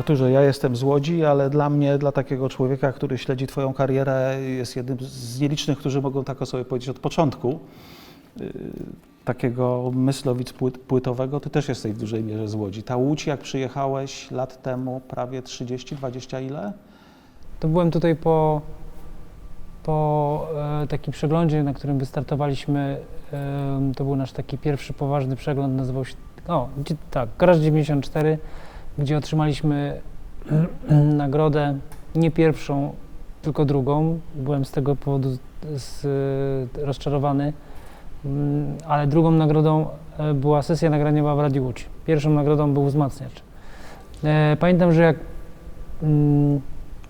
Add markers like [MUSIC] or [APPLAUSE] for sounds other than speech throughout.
Arturze, ja jestem z Łodzi, ale dla mnie, dla takiego człowieka, który śledzi Twoją karierę, jest jednym z nielicznych, którzy mogą tak o sobie powiedzieć od początku. Yy, Takiego myślowic płyt, płytowego, Ty też jesteś w dużej mierze z Łodzi. Ta Łódź, jak przyjechałeś lat temu, prawie 30, 20 ile? To byłem tutaj po, po e, takim przeglądzie, na którym wystartowaliśmy. E, to był nasz taki pierwszy poważny przegląd, nazywał się, o, tak, Garaż 94, gdzie otrzymaliśmy [CLEARS THROAT] nagrodę, nie pierwszą, tylko drugą. Byłem z tego powodu z, rozczarowany, Mm, ale drugą nagrodą e, była sesja nagraniowa w Radiu Łódź. Pierwszą nagrodą był wzmacniacz. E, Pamiętam, że jak mm,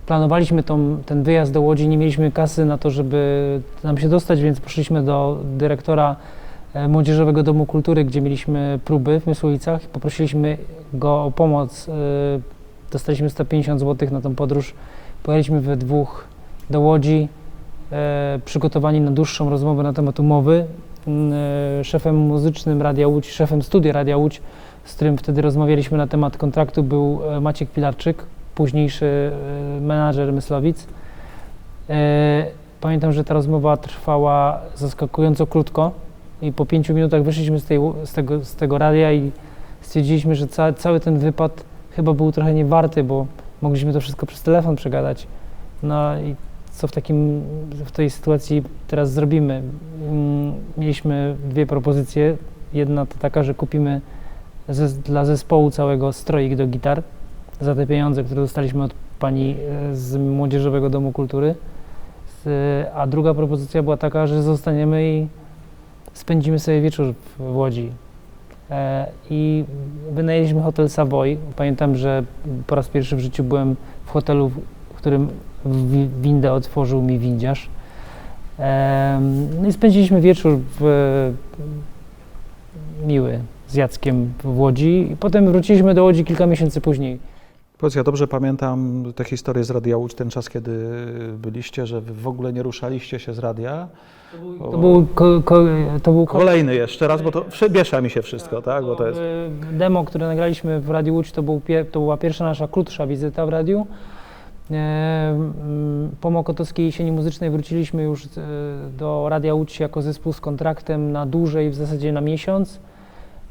planowaliśmy tą, ten wyjazd do Łodzi, nie mieliśmy kasy na to, żeby nam się dostać, więc poszliśmy do dyrektora Młodzieżowego Domu Kultury, gdzie mieliśmy próby w Mysłowicach. Poprosiliśmy go o pomoc. e, Dostaliśmy 150 zł na tą podróż. Pojechaliśmy we dwóch do Łodzi, e, przygotowani na dłuższą rozmowę na temat umowy. Mm, e, Szefem muzycznym Radia Łódź, szefem studia Radia Łódź, z którym wtedy rozmawialiśmy na temat kontraktu, był e, Maciek Pilarczyk, późniejszy e, menadżer Myslowic. E, Pamiętam, że ta rozmowa trwała zaskakująco krótko i po pięciu minutach wyszliśmy z, tej, z, tego, z tego radia i stwierdziliśmy, że ca, cały ten wypad chyba był trochę niewarty, bo mogliśmy to wszystko przez telefon przegadać. No i co w, takim, w tej sytuacji teraz zrobimy? Mm, Mieliśmy dwie propozycje. Jedna to taka, że kupimy ze, dla zespołu całego stroik do gitar za te pieniądze, które dostaliśmy od pani e, z Młodzieżowego Domu Kultury. A druga propozycja była taka, że zostaniemy i spędzimy sobie wieczór w Łodzi. E, I wynajęliśmy hotel Savoy. Pamiętam, że po raz pierwszy w życiu byłem w hotelu, w którym wi- windę otworzył mi windziarz. Em, No i spędziliśmy wieczór w, miły z Jackiem w Łodzi potem wróciliśmy do Łodzi kilka miesięcy później. Powiedz, ja dobrze pamiętam tę historię z Radia Łódź, ten czas, kiedy byliście, że wy w ogóle nie ruszaliście się z radia. To był, ko, ko, to był Kolejny jeszcze raz, bo to przybiesza mi się wszystko, tak? Bo to jest... e, Demo, które nagraliśmy w Radiu Łódź, to, był to była pierwsza nasza krótsza wizyta w radiu. E, Po Mokotowskiej Jesieni Muzycznej wróciliśmy już e, do Radia Łódź jako zespół z kontraktem na dłużej, w zasadzie na miesiąc.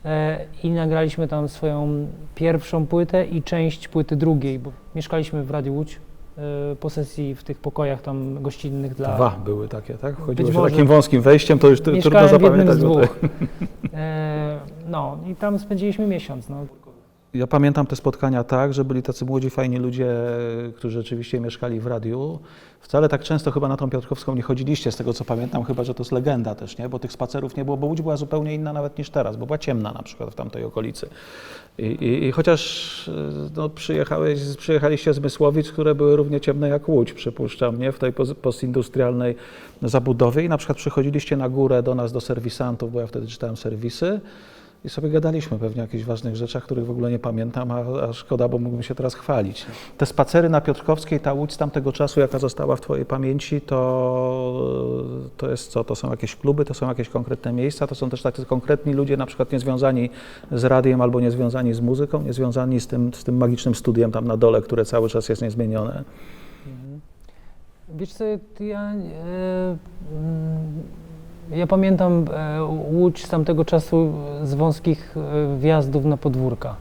E, I nagraliśmy tam swoją pierwszą płytę i część płyty drugiej, bo mieszkaliśmy w Radiu Łódź e, po sesji w tych pokojach tam gościnnych dla... Dwa były takie, tak? Chodziło się takim wąskim wejściem, to już tr- trudno Mieszkałem w jednym zapamiętać. z dwóch. E, no i tam spędziliśmy miesiąc. No. Ja pamiętam te spotkania tak, że byli tacy młodzi, fajni ludzie, którzy rzeczywiście mieszkali w radiu. Wcale tak często chyba na tą Piotrkowską nie chodziliście, z tego co pamiętam, chyba że to jest legenda też, nie? Bo tych spacerów nie było, bo Łódź była zupełnie inna nawet niż teraz, bo była ciemna na przykład w tamtej okolicy. I, i, i chociaż y, no, przyjechałeś, przyjechaliście z Mysłowic, które były równie ciemne jak Łódź, przypuszczam, nie? W tej postindustrialnej zabudowie i na przykład przychodziliście na górę do nas, do serwisantów, bo ja wtedy czytałem serwisy, i sobie gadaliśmy pewnie o jakichś ważnych rzeczach, których w ogóle nie pamiętam, a, a szkoda, bo mógłbym się teraz chwalić. Te spacery na Piotrkowskiej, ta łódź z tamtego czasu, jaka została w Twojej pamięci, to, to jest co? To są jakieś kluby, to są jakieś konkretne miejsca, to są też tacy konkretni ludzie, na przykład niezwiązani z radiem albo niezwiązani z muzyką, niezwiązani z tym, z tym magicznym studiem tam na dole, które cały czas jest niezmienione. Wiesz co, ja, e, mm, ja pamiętam e, Łódź z tamtego czasu z wąskich e, wjazdów na podwórka.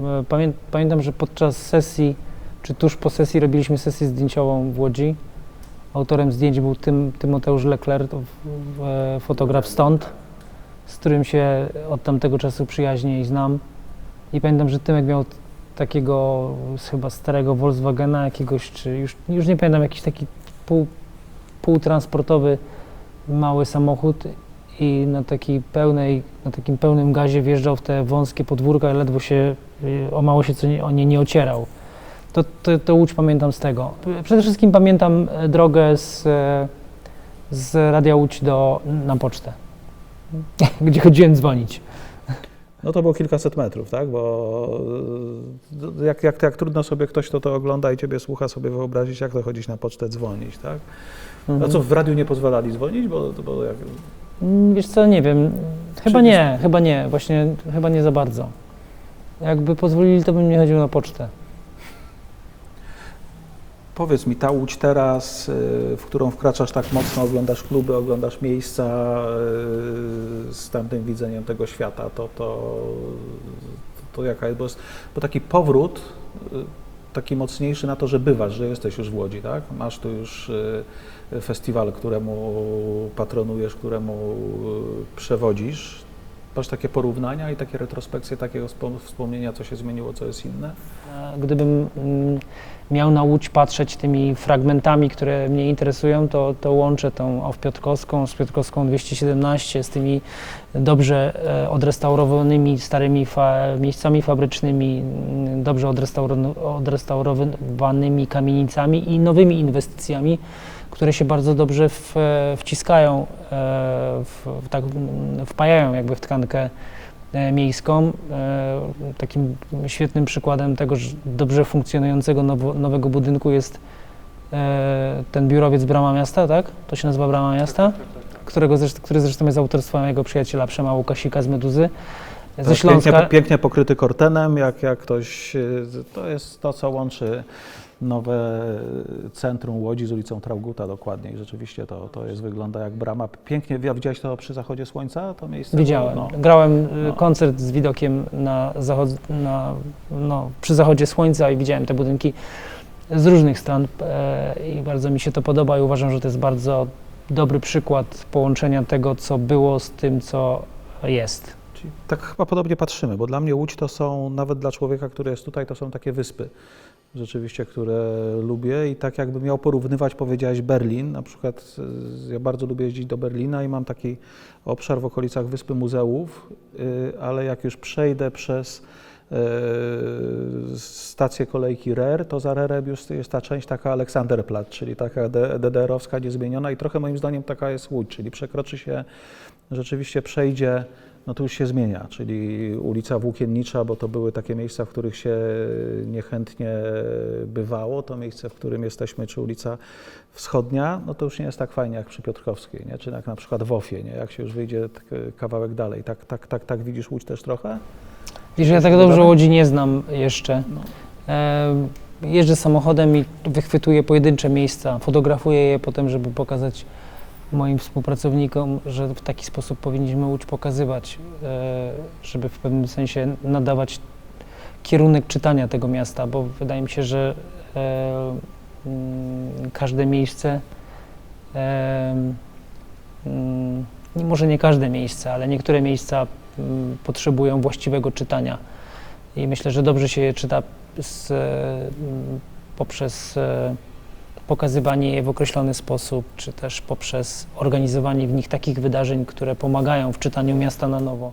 E, Pamię, pamiętam, że podczas sesji, czy tuż po sesji robiliśmy sesję zdjęciową w Łodzi. Autorem zdjęć był Tym, Tymoteusz Leclerc, fotograf stąd, z którym się od tamtego czasu przyjaźnię i znam. I pamiętam, że Tymek miał takiego chyba starego Volkswagena jakiegoś, czy już, już nie pamiętam, jakiś taki pół, półtransportowy mały samochód i na takiej pełnej, na takim pełnym gazie wjeżdżał w te wąskie podwórka i ledwo się, y, o mało się co nie, o nie nie ocierał. To, to, to Łódź pamiętam z tego. Przede wszystkim pamiętam e, drogę z, e, z Radia Łódź do, na pocztę, [LAUGHS] gdzie chodziłem dzwonić. No to było kilkaset metrów, tak? Bo y, jak, jak, jak trudno sobie ktoś, kto to ogląda i Ciebie słucha, sobie wyobrazić, jak to chodzić na pocztę dzwonić, tak? A co, w radiu nie pozwalali dzwonić? Bo, bo jak, Mm, Wiesz co, nie wiem. Chyba Czy- nie, chyba nie, właśnie chyba nie za bardzo. Jakby pozwolili, to bym nie chodził na pocztę. Powiedz mi, ta Łódź teraz, y, w którą wkraczasz tak mocno, oglądasz kluby, oglądasz miejsca y, z tamtym widzeniem tego świata, to, to, to jaka jest, bo, jest, bo taki powrót, y, taki mocniejszy na to, że bywasz, że jesteś już w Łodzi, tak? Masz tu już y, festiwal, któremu patronujesz, któremu y, przewodzisz. Masz takie porównania i takie retrospekcje, takiego wspom- wspomnienia, co się zmieniło, co jest inne? Gdybym mm, miał na Łódź patrzeć tymi fragmentami, które mnie interesują, to, to łączę tą OW Piotrkowską z Piotrkowską 217, z tymi dobrze e, odrestaurowanymi starymi fa miejscami fabrycznymi, mm, dobrze odrestauro- odrestaurowanymi kamienicami i nowymi inwestycjami, które się bardzo dobrze w, e, wciskają, e, w, tak, wpajają jakby w tkankę e, miejską. Takim świetnym przykładem tego że dobrze funkcjonującego nowo, nowego budynku jest ten biurowiec Brama Miasta, tak? To się nazywa Brama Miasta? Którego zresztą, który zresztą jest autorstwem mojego przyjaciela Przema Łukasika z Meduzy. Ze Tak, Śląska. Pięknie, pięknie pokryty kortenem, jak, jak ktoś, y, to jest to, co łączy nowe centrum Łodzi z ulicą Trauguta dokładnie i rzeczywiście to, to jest, wygląda jak brama. Pięknie, ja widziałeś to przy zachodzie słońca, to miejsce? Widziałem. No. Grałem y, No. koncert z widokiem na zachod, na, no, przy zachodzie słońca i widziałem te budynki z różnych stron e, i bardzo mi się to podoba i uważam, że to jest bardzo dobry przykład połączenia tego, co było z tym, co jest. Tak chyba podobnie patrzymy, bo dla mnie Łódź to są, nawet dla człowieka, który jest tutaj, to są takie wyspy rzeczywiście, które lubię. I tak jakbym miał porównywać, powiedziałeś Berlin, na przykład y, ja bardzo lubię jeździć do Berlina i mam taki obszar w okolicach Wyspy Muzeów, y, ale jak już przejdę przez y, stację kolejki RER, to za RERem już jest ta część taka Aleksanderplatz, czyli taka DDR-owska, niezmieniona i trochę moim zdaniem taka jest Łódź, czyli przekroczy się, rzeczywiście przejdzie no to już się zmienia, czyli ulica Włókiennicza, bo to były takie miejsca, w których się niechętnie bywało, to miejsce, w którym jesteśmy, czy ulica Wschodnia, no to już nie jest tak fajnie jak przy Piotrkowskiej, nie? czy jak na przykład w Ofie, nie? jak się już wyjdzie tak, kawałek dalej. Tak, tak, tak, tak widzisz Łódź też trochę? Wiesz, ja tak dobrze Łodzi nie znam jeszcze. No. E, jeżdżę samochodem i wychwytuję pojedyncze miejsca, fotografuję je potem, żeby pokazać moim współpracownikom, że w taki sposób powinniśmy Łódź pokazywać, e, żeby w pewnym sensie nadawać kierunek czytania tego miasta, bo wydaje mi się, że e, mm, każde miejsce, e, mm, może nie każde miejsce, ale niektóre miejsca mm, potrzebują właściwego czytania. I myślę, że dobrze się je czyta z, poprzez pokazywanie je w określony sposób, czy też poprzez organizowanie w nich takich wydarzeń, które pomagają w czytaniu miasta na nowo.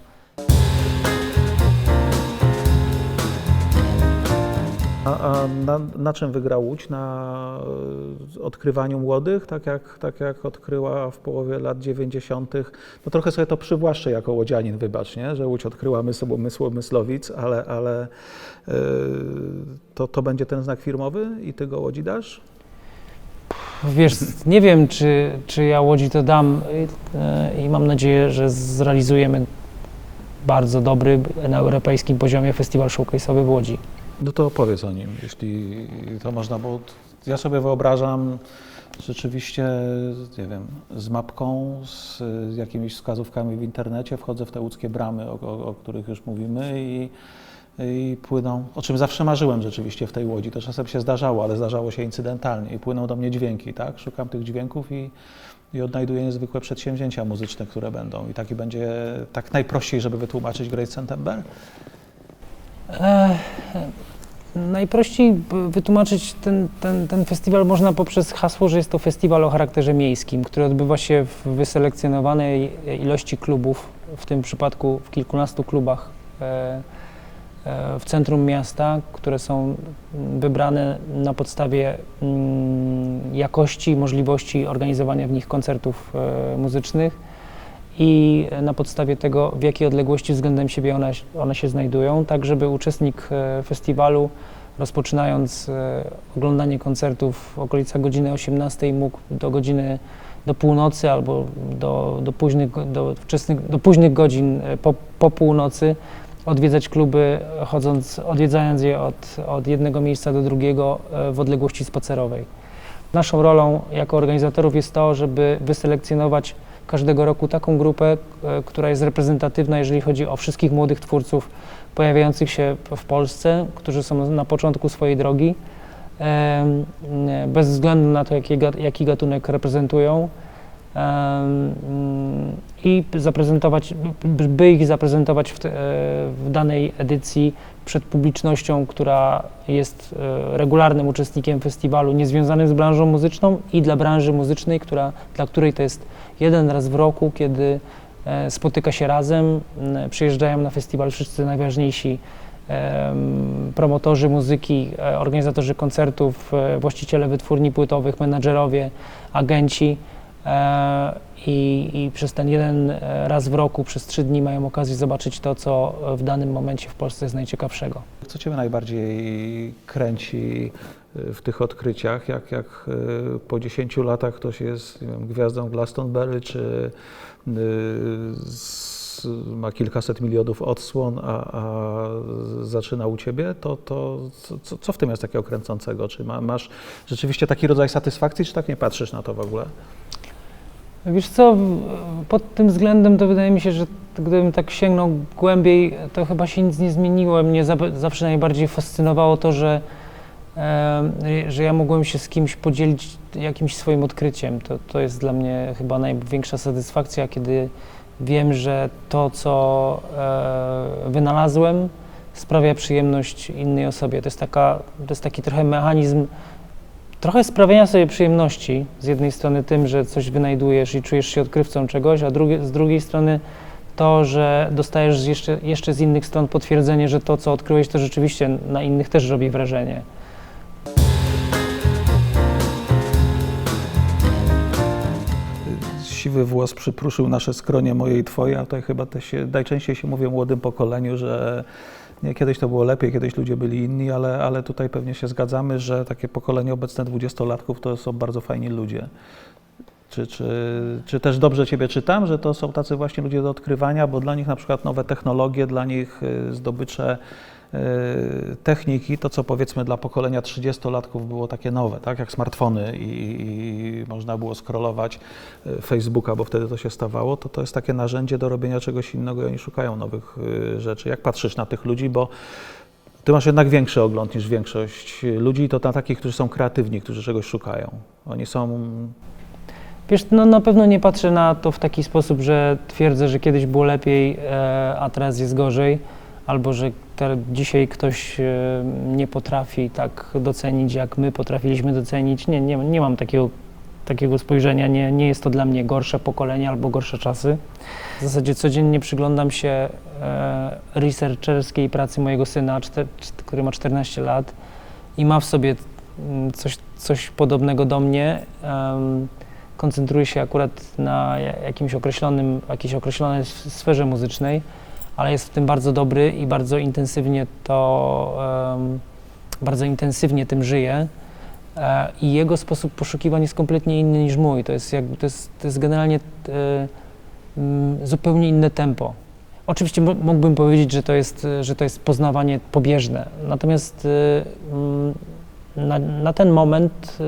A, a na, na czym wygra Łódź? Na e, odkrywaniu młodych, tak jak, tak jak odkryła w połowie lat 90. No trochę sobie to przywłaszczę jako łodzianin, wybacz, nie? że Łódź odkryła mysł, mysł Myslowic, ale, ale e, to, to będzie ten znak firmowy i ty go Łodzi dasz? Wiesz, nie wiem, czy, czy ja Łodzi to dam e, i mam nadzieję, że zrealizujemy bardzo dobry na europejskim poziomie festiwal showcase'owy w Łodzi. No to opowiedz o nim, jeśli to można, bo ja sobie wyobrażam rzeczywiście, nie wiem, z mapką, z jakimiś wskazówkami w internecie, wchodzę w te łódzkie bramy, o, o, o których już mówimy i, i płyną, o czym zawsze marzyłem rzeczywiście w tej łodzi, to czasem się zdarzało, ale zdarzało się incydentalnie. I płyną do mnie dźwięki, tak, szukam tych dźwięków i, i odnajduję niezwykłe przedsięwzięcia muzyczne, które będą. I taki będzie, tak najprościej, żeby wytłumaczyć Great September. E, najprościej wytłumaczyć ten, ten, ten festiwal można poprzez hasło, że jest to festiwal o charakterze miejskim, który odbywa się w wyselekcjonowanej ilości klubów, w tym przypadku w kilkunastu klubach. E, w centrum miasta, które są wybrane na podstawie mm, jakości i możliwości organizowania w nich koncertów e, muzycznych i na podstawie tego, w jakiej odległości względem siebie one, one się znajdują, tak żeby uczestnik e, festiwalu, rozpoczynając e, oglądanie koncertów w okolicach godziny 18 mógł do godziny do północy albo do, do, późnych, do, wczesnych, do późnych godzin e, po, po północy odwiedzać kluby, chodząc, odwiedzając je od, od jednego miejsca do drugiego e, w odległości spacerowej. Naszą rolą jako organizatorów jest to, żeby wyselekcjonować każdego roku taką grupę, e, która jest reprezentatywna, jeżeli chodzi o wszystkich młodych twórców pojawiających się w Polsce, którzy są na początku swojej drogi, bez względu na to, jaki, jaki gatunek reprezentują. I zaprezentować, by- ich zaprezentować w, te- w danej edycji przed publicznością, która jest e, regularnym uczestnikiem festiwalu, niezwiązanym z branżą muzyczną i dla branży muzycznej, która, dla której to jest jeden raz w roku, kiedy e, spotyka się razem, przyjeżdżają na festiwal wszyscy najważniejsi promotorzy muzyki, e, organizatorzy koncertów, e, właściciele wytwórni płytowych, menadżerowie, agenci. E, i, i przez ten jeden e, raz w roku, przez trzy dni mają okazję zobaczyć to, co w danym momencie w Polsce jest najciekawszego. Co Cię najbardziej kręci y, w tych odkryciach? Jak, jak y, po 10 latach ktoś jest wiem, gwiazdą Glastonbury, czy z, ma kilkaset milionów odsłon, a, a zaczyna u Ciebie, to, to co, co w tym jest takiego kręcącego? Czy ma, masz rzeczywiście taki rodzaj satysfakcji, czy tak nie patrzysz na to w ogóle? Wiesz co, pod tym względem to wydaje mi się, że gdybym tak sięgnął głębiej, to chyba się nic nie zmieniło. Mnie za- zawsze najbardziej fascynowało to, że, e, że ja mogłem się z kimś podzielić jakimś swoim odkryciem. To, to jest dla mnie chyba największa satysfakcja, kiedy wiem, że to, co e, wynalazłem, sprawia przyjemność innej osobie. To jest, taka, to jest taki trochę mechanizm trochę sprawiania sobie przyjemności. Z jednej strony tym, że coś wynajdujesz i czujesz się odkrywcą czegoś, a z drugiej strony to, że dostajesz jeszcze, jeszcze z innych stron potwierdzenie, że to, co odkryłeś, to rzeczywiście na innych też robi wrażenie. siwy włos przypruszył nasze skronie moje i twoje, a tutaj chyba też się, najczęściej się mówi młodym pokoleniu, że nie, kiedyś to było lepiej, kiedyś ludzie byli inni, ale, ale tutaj pewnie się zgadzamy, że takie pokolenie obecne dwudziestolatków to są bardzo fajni ludzie. Czy, czy, czy też dobrze Ciebie czytam, że to są tacy właśnie ludzie do odkrywania, bo dla nich na przykład nowe technologie, dla nich y, zdobycze techniki, to co powiedzmy dla pokolenia 30-latków było takie nowe, tak jak smartfony i, i można było scrollować y, Facebooka, bo wtedy to się stawało, to to jest takie narzędzie do robienia czegoś innego i oni szukają nowych y, rzeczy. Jak patrzysz na tych ludzi, bo ty masz jednak większy ogląd niż większość ludzi to na takich, którzy są kreatywni, którzy czegoś szukają. Oni są Wiesz, no na pewno nie patrzę na to w taki sposób, że twierdzę, że kiedyś było lepiej, e, a teraz jest gorzej, albo że te, dzisiaj ktoś e, nie potrafi tak docenić, jak my potrafiliśmy docenić. Nie, nie, nie mam takiego, takiego spojrzenia, nie, nie jest to dla mnie gorsze pokolenie albo gorsze czasy. W zasadzie codziennie przyglądam się e, researcherskiej pracy mojego syna, który ma 14 lat i ma w sobie mm, coś, coś podobnego do mnie. Koncentruje się akurat na ja- jakimś określonym, jakiejś określonej sferze muzycznej, ale jest w tym bardzo dobry i bardzo intensywnie to, em, bardzo intensywnie tym żyje. E, I jego sposób poszukiwań jest kompletnie inny niż mój. To jest, jakby, to jest, to jest generalnie e, zupełnie inne tempo. Oczywiście mógłbym powiedzieć, że to jest, że to jest poznawanie pobieżne, natomiast mm, na, na ten moment e,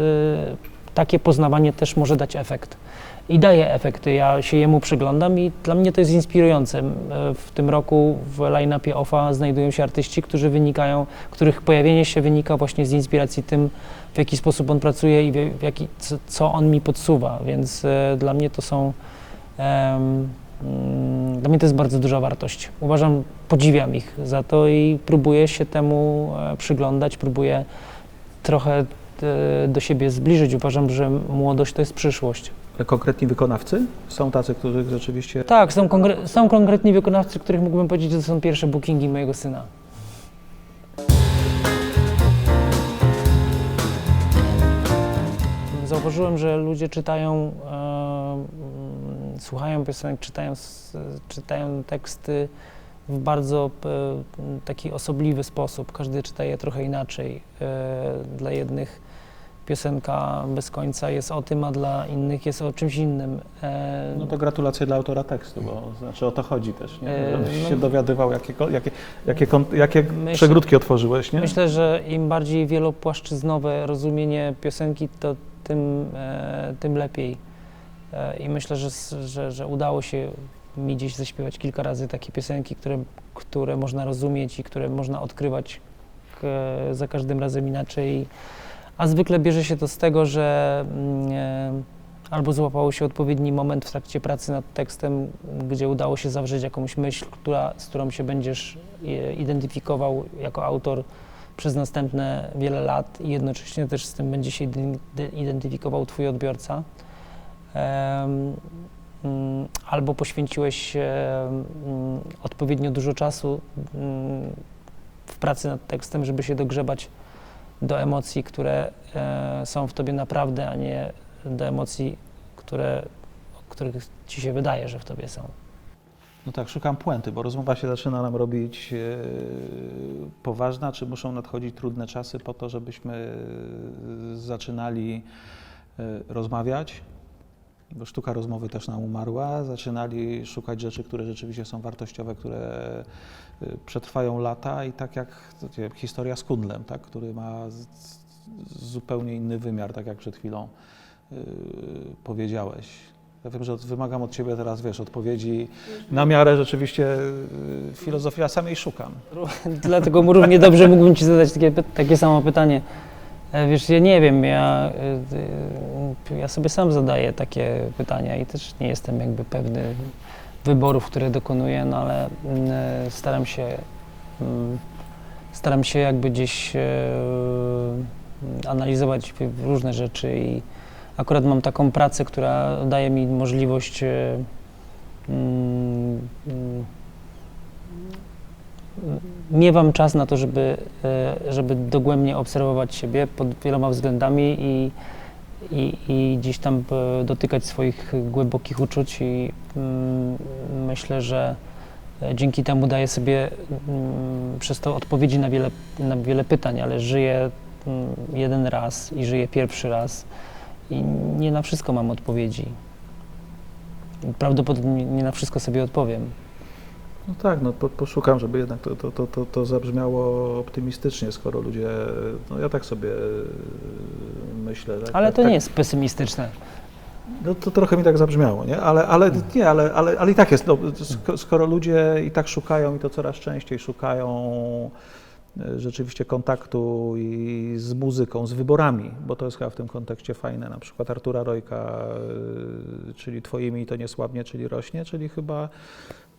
takie poznawanie też może dać efekt. I daje efekty. Ja się jemu przyglądam i dla mnie to jest inspirujące. E, W tym roku w line-upie OFA znajdują się artyści, którzy wynikają, których pojawienie się wynika właśnie z inspiracji tym, w jaki sposób on pracuje i w jaki, co, on mi podsuwa. Więc e, dla mnie to są. mm, dla mnie to jest bardzo duża wartość. Uważam, podziwiam ich za to i próbuję się temu e, przyglądać, próbuję trochę do siebie zbliżyć. Uważam, że młodość to jest przyszłość. Konkretni wykonawcy? Są tacy, których rzeczywiście Tak, są, konkre- są konkretni wykonawcy, których mógłbym powiedzieć, że to są pierwsze bookingi mojego syna. Zauważyłem, że ludzie czytają, e, słuchają piosenek, czytają, czytają teksty w bardzo e, taki osobliwy sposób. Każdy czyta je trochę inaczej. E, dla jednych piosenka bez końca jest o tym, a dla innych jest o czymś innym. E, No to gratulacje dla autora tekstu, bo znaczy o to chodzi też, nie? E, Żebyś no- się dowiadywał, jakie, ko- jakie, jakie, kon- jakie Myślę- przegródki otworzyłeś, nie? Myślę, że im bardziej wielopłaszczyznowe rozumienie piosenki, to tym, e, tym lepiej. E, I myślę, że, s- że, że udało się mi gdzieś zaśpiewać kilka razy takie piosenki, które, które można rozumieć i które można odkrywać e, za każdym razem inaczej. A zwykle bierze się to z tego, że mm, e, albo złapało się odpowiedni moment w trakcie pracy nad tekstem, gdzie udało się zawrzeć jakąś myśl, która, z którą się będziesz e, identyfikował jako autor przez następne wiele lat i jednocześnie też z tym będzie się ident- identyfikował twój odbiorca. Mm, albo poświęciłeś mm, odpowiednio dużo czasu w pracy nad tekstem, żeby się dogrzebać do emocji, które e, są w tobie naprawdę, a nie do emocji, które, których ci się wydaje, że w tobie są. No tak, szukam puenty, bo rozmowa się zaczyna nam robić e, poważna, czy muszą nadchodzić trudne czasy po to, żebyśmy e, zaczynali rozmawiać, sztuka rozmowy też nam umarła, zaczynali szukać rzeczy, które rzeczywiście są wartościowe, które e, przetrwają lata i tak jak historia z Kundlem, tak, który ma zupełnie inny wymiar, tak jak przed chwilą e, powiedziałeś. Ja wiem, że od- wymagam od Ciebie teraz, wiesz, odpowiedzi na miarę rzeczywiście y, filozofii, ja sam jej szukam. Dlatego równie dobrze mógłbym ci zadać takie, takie samo pytanie. E, Wiesz, ja nie wiem, ja, y, ja sobie sam zadaję takie pytania i też nie jestem jakby pewny wyborów, które dokonuję, no ale mm, e, staram się, mm, staram się jakby gdzieś e, analizować różne rzeczy i akurat mam taką pracę, która daje mi możliwość e, mm, miewam czas na to, żeby, e, żeby dogłębnie obserwować siebie pod wieloma względami i, i, i gdzieś tam e, dotykać swoich głębokich uczuć i mm, myślę, że e, dzięki temu daję sobie mm, przez to odpowiedzi na wiele, na wiele pytań, ale żyję mm, jeden raz i żyję pierwszy raz i nie na wszystko mam odpowiedzi. Prawdopodobnie nie na wszystko sobie odpowiem. No tak, no po, poszukam, żeby jednak to, to, to, to, to zabrzmiało optymistycznie, skoro ludzie, no ja tak sobie y, myślę. Tak, Ale tak, to tak, nie jest pesymistyczne. No to trochę mi tak zabrzmiało, nie? Ale, ale nie, ale, ale, ale i tak jest, no, sk- skoro ludzie i tak szukają i to coraz częściej szukają e, rzeczywiście kontaktu i z muzyką, z wyborami, bo to jest chyba w tym kontekście fajne, na przykład Artura Rojka, e, czyli Twoimi to nie słabnie, czyli rośnie, czyli chyba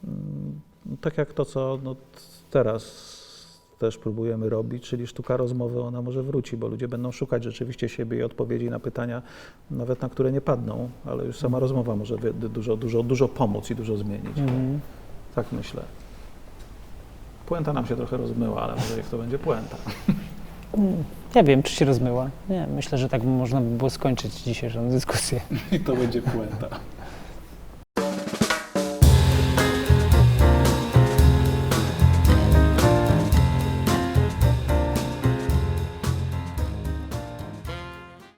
mm, tak jak to, co no, teraz też próbujemy robić, czyli sztuka rozmowy, ona może wróci, bo ludzie będą szukać rzeczywiście siebie i odpowiedzi na pytania, nawet na które nie padną, ale już sama rozmowa może dużo, dużo, dużo pomóc i dużo zmienić. Mhm. Tak myślę. Puenta nam się trochę rozmyła, ale może jak to będzie puenta. Nie wiem, czy się rozmyła. Nie, myślę, że tak można by było skończyć dzisiejszą dyskusję. [LAUGHS] I to będzie puenta.